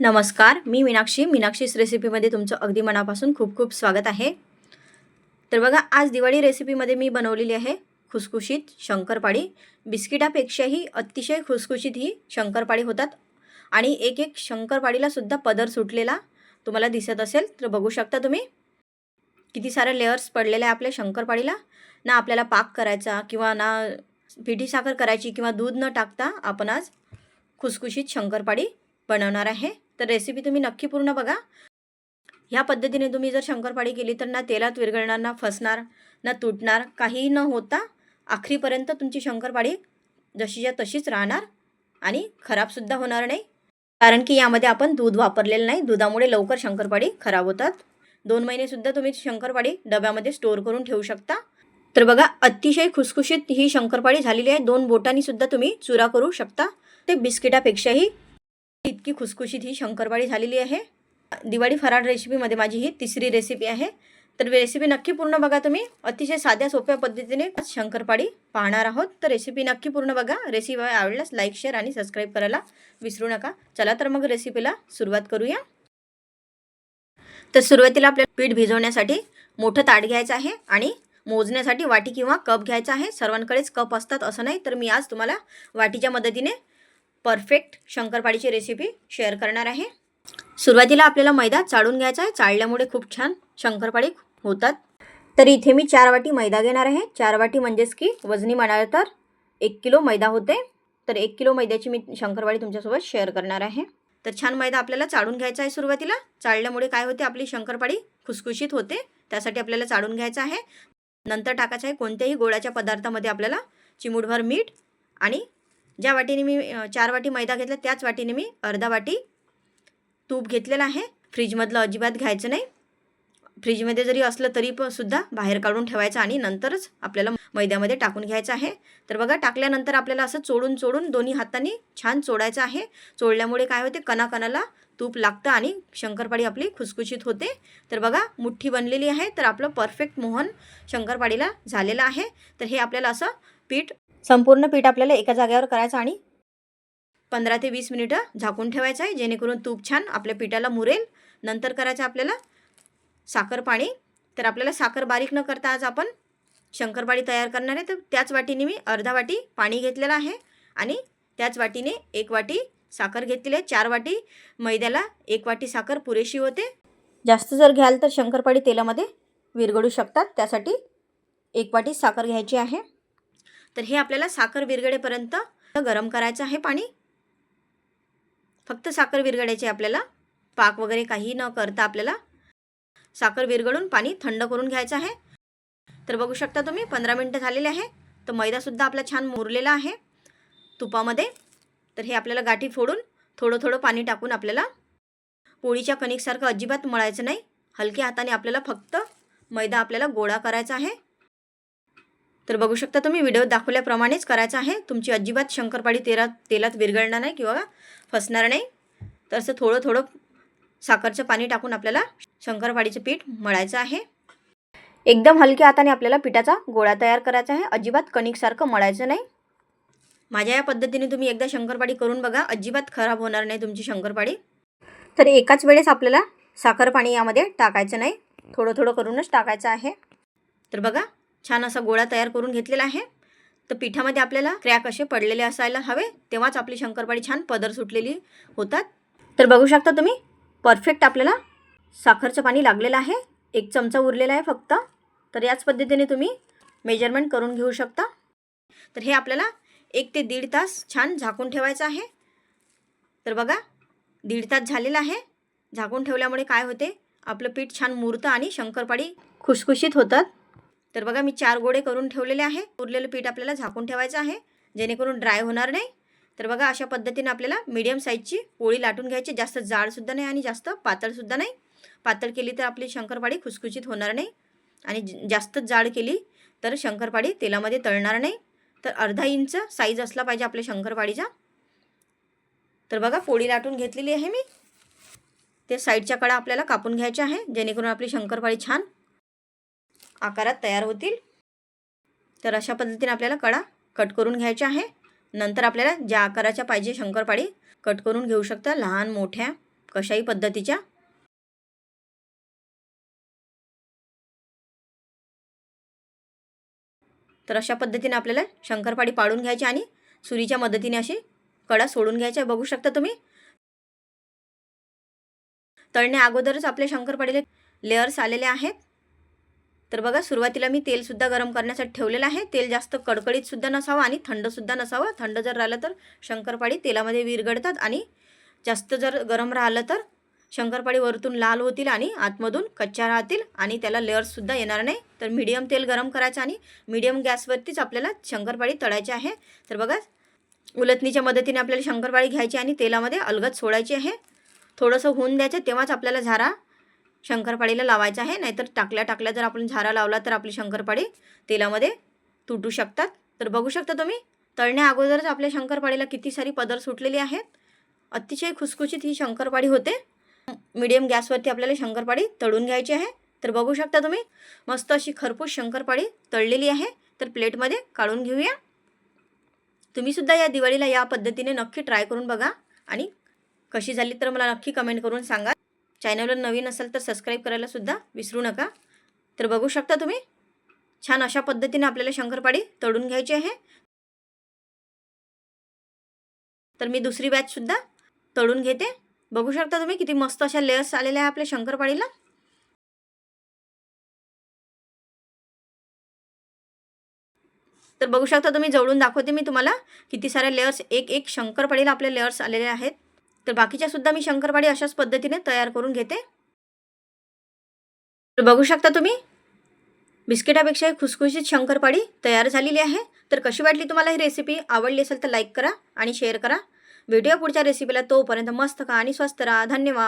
नमस्कार मी मीनाक्षी. मीनाक्षीस रेसिपीमध्ये तुमचं अगदी मनापासून खूप खूप स्वागत आहे. तर बघा आज दिवाळी रेसिपीमध्ये मी बनवलेली आहे खुसखुशीत शंकरपाळी. बिस्किटापेक्षाही अतिशय खुसखुशीत ही शंकरपाळी होतात. आणि एक एक शंकरपाळीलासुद्धा पदर सुटलेला तुम्हाला दिसत असेल तर बघू शकता तुम्ही. किती सारे लेअर्स पडलेले आहे आपल्या शंकरपाळीला. ना आपल्याला पाक करायचा किंवा ना पिठी साखर करायची किंवा दूध न टाकता आपण आज खुसखुशीत शंकरपाळी बनवणार आहे. तर रेसिपी तुम्ही नक्की पूर्ण बघा. ह्या पद्धतीने तुम्ही जर शंकरपाळी केली तर ना तेलात विरघळणार ना फसणार ना तुटणार काहीही न होता आखरीपर्यंत तुमची शंकरपाळी जशीच्या तशीच राहणार आणि खराबसुद्धा होणार नाही. कारण की यामध्ये आपण दूध वापरलेलं नाही. दुधामुळे लवकर शंकरपाळी खराब होतात. दोन महिनेसुद्धा तुम्ही शंकरपाळी डब्यामध्ये स्टोअर करून ठेवू शकता. तर बघा अतिशय खुसखुशीत ही शंकरपाळी झालेली आहे. दोन बोटांनीसुद्धा तुम्ही चुरा करू शकता. ते बिस्किटापेक्षाही इतकी खुसखुशीत ही शंकरपाळी झालेली आहे. दिवाळी फराळ रेसिपीमध्ये माझी ही तिसरी रेसिपी आहे. तर रेसिपी नक्की पूर्ण बघा तुम्ही. अतिशय साध्या सोप्या पद्धतीने शंकरपाळी पाहणार आहोत. तर रेसिपी नक्की पूर्ण बघा. रेसिपी आवडल्यास लाईक शेअर आणि सबस्क्राईब करायला विसरू नका. चला तर मग रेसिपीला सुरुवात करूया. तर सुरुवातीला आपल्याला पीठ भिजवण्यासाठी मोठं ताट घ्यायचं आहे आणि मोजण्यासाठी वाटी किंवा कप घ्यायचा आहे. सर्वांकडेच कप असतात असं नाही तर मी आज तुम्हाला वाटीच्या मदतीने परफेक्ट शंकरपाळीची रेसिपी शेअर करणार आहे. सुरुवातीला आपल्याला मैदा चाळून घ्यायचा आहे. चाळल्यामुळे खूप छान शंकरपाळी होतात. तर इथे मी चार वाटी मैदा घेणार आहे. चार वाटी म्हणजेच की वजनी म्हणाल तर एक किलो मैदा होते. तर एक किलो मैद्याची मी शंकरपाळी तुमच्यासोबत शेअर करणार आहे. तर छान मैदा आपल्याला चाळून घ्यायचा आहे सुरुवातीला. चाळल्यामुळे काय होते? आपली शंकरपाळी खुसखुशीत होते. त्यासाठी आपल्याला चाळून घ्यायचं आहे. नंतर टाकायचं आहे कोणत्याही गोळ्याच्या पदार्थामध्ये आपल्याला चिमूटभर मीठ आणि ज्या वाटीने मी चार वाटी मैदा घेतला त्याच वाटीने मी अर्धा वाटी तूप घेतलेलं आहे. फ्रीजमधलं अजिबात घ्यायचं नाही. फ्रीजमध्ये जरी असलं तरी पण सुद्धा बाहेर काढून ठेवायचं आणि नंतरच आपल्याला मैद्यामध्ये टाकून घ्यायचं आहे. तर बघा टाकल्यानंतर आपल्याला असं चोडून चोडून दोन्ही हातांनी छान चोडायचं आहे. चोडल्यामुळे काय होते? कणाकणाला तूप लागतं आणि शंकरपाळी आपली खुसखुशीत होते. तर बघा मुठ्ठी बनलेली आहे. तर आपलं परफेक्ट मोहन शंकरपाळीला झालेलं आहे. तर हे आपल्याला असं पीठ संपूर्ण पीठ आपल्याला एका जागेवर करायचं आणि पंधरा ते वीस मिनिटं झाकून ठेवायचं आहे जेणेकरून तूप छान आपल्या पिठाला मुरेल. नंतर करायचं आपल्याला साखर पाणी. तर आपल्याला साखर बारीक न करता आज आपण शंकरपाळी तयार करणार आहे. तर त्याच वाटीने मी अर्धा वाटी पाणी घेतलेलं आहे आणि त्याच वाटीने एक वाटी साखर घेतलेली आहे. चार वाटी मैद्याला एक वाटी साखर पुरेशी होते. जास्त जर घ्याल तर शंकरपाळी तेलामध्ये विरघळू शकतात. त्यासाठी एक वाटी साखर घ्यायची आहे. तर हे आपल्याला साखर विरघडेपर्यंत गरम करायचं आहे पाणी. फक्त साखर विरघळायची आपल्याला. पाक वगैरे काही न करता आपल्याला साखर विरघळून पाणी थंड करून घ्यायचं आहे. तर बघू शकता तुम्ही पंधरा मिनटं झालेले आहे. तर मैदासुद्धा आपला छान मुरलेला आहे तुपामध्ये. तर हे आपल्याला गाठी फोडून थोडं थोडं पाणी टाकून आपल्याला पोळीच्या कणिकसारखं अजिबात मळायचं नाही. हलक्या हाताने आपल्याला फक्त मैदा आपल्याला गोळा करायचा आहे. तर बघू शकता तुम्ही व्हिडिओ दाखवल्याप्रमाणेच करायचं आहे. तुमची अजिबात शंकरपाळी तेला तेलात विरघळणार नाही किंवा फसणार नाही. तर असं थोडं थोडं साखरचं पाणी टाकून आपल्याला शंकरपाळीचं पीठ मळायचं आहे. एकदम हलक्या हाताने आपल्याला पिठाचा गोळा तयार करायचा आहे. अजिबात कणिकसारखं मळायचं नाही. माझ्या या पद्धतीने तुम्ही एकदा शंकरपाळी करून बघा. अजिबात खराब होणार नाही तुमची शंकरपाळी. तर एकाच वेळेस आपल्याला साखर पाणी यामध्ये टाकायचं नाही. थोडं थोडं करूनच टाकायचं आहे. तर बघा छान असा गोळा तयार करून घेतलेला आहे. तर पिठामध्ये आपल्याला क्रॅक असे पडलेले असायला हवे तेव्हाच आपली शंकरपाळी छान पदर सुटलेली होतात. तर बघू शकता तुम्ही परफेक्ट आपल्याला साखरचं पाणी लागलेलं आहे. एक चमचा उरलेला आहे फक्त. तर याच पद्धतीने तुम्ही मेजरमेंट करून घेऊ शकता. तर हे आपल्याला एक ते दीड तास छान झाकून ठेवायचं आहे. तर बघा दीड तास झालेला आहे. झाकून ठेवल्यामुळे काय होते आपलं पीठ छान मुरतं आणि शंकरपाळी खुसखुशीत होतात. तर बघा मी चार गोळे करून ठेवलेले आहे. उरलेलं पीठ आपल्याला झाकून ठेवायचं आहे जेणेकरून ड्राय होणार नाही. तर बघा अशा पद्धतीने आपल्याला मीडियम साईजची पोळी लाटून घ्यायची. जास्त जाडसुद्धा नाही आणि जास्त पातळसुद्धा नाही. पातळ केली तर आपली शंकरपाळी खुसखुशीत होणार नाही. आणि ज- जास्तच जाड केली तर शंकरपाळी तेलामध्ये तळणार नाही. तर अर्धा इंच साईज असला पाहिजे आपल्या शंकरपाळीचा. तर बघा पोळी लाटून घेतलेली आहे मी. ते साईडच्या कडा आपल्याला कापून घ्यायच्या आहे जेणेकरून आपली शंकरपाळी छान आकारात तयार होतील. तर अशा पद्धतीने आपल्याला कडा कट करून घ्यायच्या आहे. नंतर आपल्याला ज्या आकाराच्या पाहिजे शंकरपाळी कट करून घेऊ शकता लहान मोठ्या कशाही पद्धतीच्या. तर अशा पद्धतीने आपल्याला शंकरपाळी पाडून घ्यायची आणि सुरीच्या मदतीने अशी कडा सोडून घ्यायच्या बघू शकता तुम्ही. तळण्या अगोदरच आपल्या शंकरपाळीला लेअर्स आलेले आहेत. तर बघा सुरुवातीला मी तेलसुद्धा गरम करण्यासाठी ठेवलेलं आहे. तेल जास्त कडकडीतसुद्धा नसावं आणि थंडसुद्धा नसावं. थंड जर राहिलं तर शंकरपाळी तेलामध्ये विरघळतात आणि जास्त जर गरम राहिलं तर शंकरपाळी वरतून लाल होतील आणि आतमधून कच्च्या राहतील आणि त्याला लेअर्ससुद्धा येणार नाही. तर मीडियम तेल गरम करायचं आणि मीडियम गॅसवरतीच आपल्याला शंकरपाळी तळायची आहे. तर बघा उलटणीच्या मदतीने आपल्याला शंकरपाळी घ्यायची आणि तेलामध्ये अलगद सोडायची आहे. थोडंसं होऊन द्यायचं तेव्हाच आपल्याला झारा शंकरपाळीला लावायचा आहे नाहीतर टाकल्या टाकल्या जर आपण झारा लावला तर आपली शंकरपाळी तेलामध्ये तुटू शकतात. तर बघू शकता तुम्ही तळण्या अगोदरच आपल्या शंकरपाळीला किती सारी पदर सुटलेली आहेत. अतिशय खुसखुशीत ही शंकरपाळी होते. मीडियम गॅसवरती आपल्याला शंकरपाळी तळून घ्यायची आहे. तर बघू शकता तुम्ही मस्त अशी खरपूस शंकरपाळी तळलेली आहे. तर प्लेटमध्ये काढून घेऊया. तुम्हीसुद्धा या दिवाळीला या पद्धतीने नक्की ट्राय करून बघा आणि कशी झाली तर मला नक्की कमेंट करून सांगा. चॅनलवर नवीन असेल तर सबस्क्राईब करायला सुद्धा विसरू नका. तर बघू शकता तुम्ही छान अशा पद्धतीने आपल्याला शंकरपाळी तळून घ्यायची आहे. तर मी दुसरी बॅचसुद्धा तळून घेते. बघू शकता तुम्ही किती मस्त अशा लेयर्स आलेल्या आहे आपल्या शंकरपाळीला. तर बघू शकता तुम्ही जवळून दाखवते मी तुम्हाला किती साऱ्या लेअर्स एक एक शंकरपाळीला आपले लेअर्स आलेले आहेत. तर बाकीच्या सुद्धा मी शंकरपाळी अशाच पद्धतीने तयार करून घेते. तर बघू शकता तुम्ही बिस्किटापेक्षा खुसखुशीत शंकरपाळी तयार झालेली आहे. तर कशी वाटली तुम्हाला ही रेसिपी आवडली असेल तर लाईक करा आणि शेअर करा. भेटूया पुढच्या रेसिपीला तोपर्यंत मस्त का आणि स्वस्त राहा. धन्यवाद.